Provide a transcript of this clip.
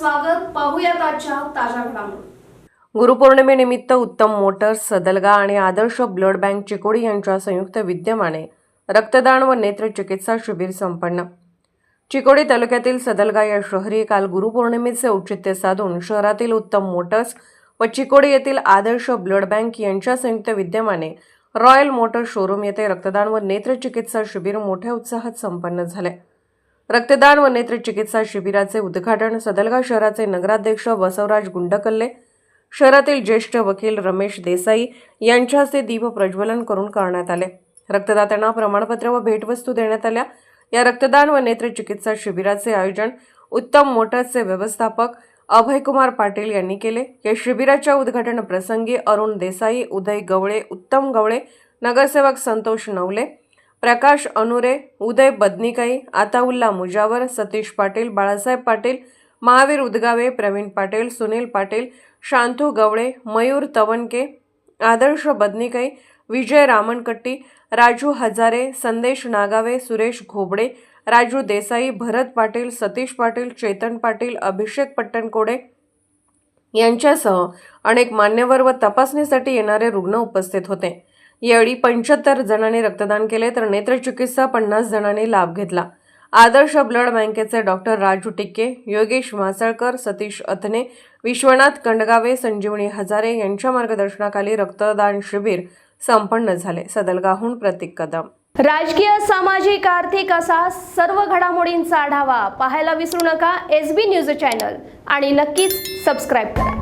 स्वागत. पाहूयात आजच्या ताज्या घडामोडी. गुरुपौर्णिमेनिमित्त उत्तम मोटर्स सदलगा आणि आदर्श ब्लड बँक चिकोडी यांच्या संयुक्त विद्यमाने रक्तदान व नेत्र चिकित्सा शिबिर संपन्न. चिकोडी तालुक्यातील सदलगा या शहरी काल गुरुपौर्णिमेचे औचित्य साधून शहरातील उत्तम मोटर्स व चिकोडी येथील आदर्श ब्लड बँक यांच्या संयुक्त विद्यमाने रॉयल मोटर शोरूम येथे रक्तदान व नेत्र चिकित्सा शिबिर मोठ्या उत्साहात संपन्न झाले. रक्तदान व नेत्रचिकित्सा शिबिराचे उद्घाटन सदलगा शहराचे नगराध्यक्ष बसवराज गुंडकल्ले शहरातील ज्येष्ठ वकील रमेश देसाई यांच्या हस्ते दीप प्रज्वलन करून करण्यात आले. रक्तदात्यांना प्रमाणपत्र व भेटवस्तू देण्यात आल्या. या रक्तदान व नेत्रचिकित्सा शिबिराचे आयोजन उत्तम मोटर्सचे व्यवस्थापक अभयकुमार पाटील यांनी केले. या शिबिराच्या उद्घाटन प्रसंगी अरुण देसाई उदय गवळे उत्तम गवळे नगरसेवक संतोष नवले प्रकाश अनुरे उदय बदनिकाई आताउल्ला मुजावर सतीश पाटील बाळासाहेब पाटील महावीर उदगावे प्रवीण पाटील सुनील पाटील शांतू गवळे मयूर तवनके आदर्श बदनिकाई विजय रामनकट्टी राजू हजारे संदेश नागावे सुरेश घोबडे राजू देसाई भरत पाटील सतीश पाटील चेतन पाटील अभिषेक पट्टणकोडे यांच्यासह अनेक मान्यवर व तपासणीसाठी येणारे रुग्ण उपस्थित होते. यावेळी पंच्याहत्तर जणांनी रक्तदान केले तर नेत्रचिकित्सा पन्नास जणांनी लाभ घेतला. आदर्श ब्लड बँकेचे डॉक्टर राजू टिक्के योगेश म्हासळकर सतीश अथने विश्वनाथ कंडगावे संजीवनी हजारे यांच्या मार्गदर्शनाखाली रक्तदान शिबिर संपन्न झाले. सदलगाहून प्रतीक कदम. राजकीय सामाजिक आर्थिक असा सर्व घडामोडींचा आढावा पाहायला विसरू नका. एस बी न्यूज चॅनल आणि नक्कीच सबस्क्राईब करा.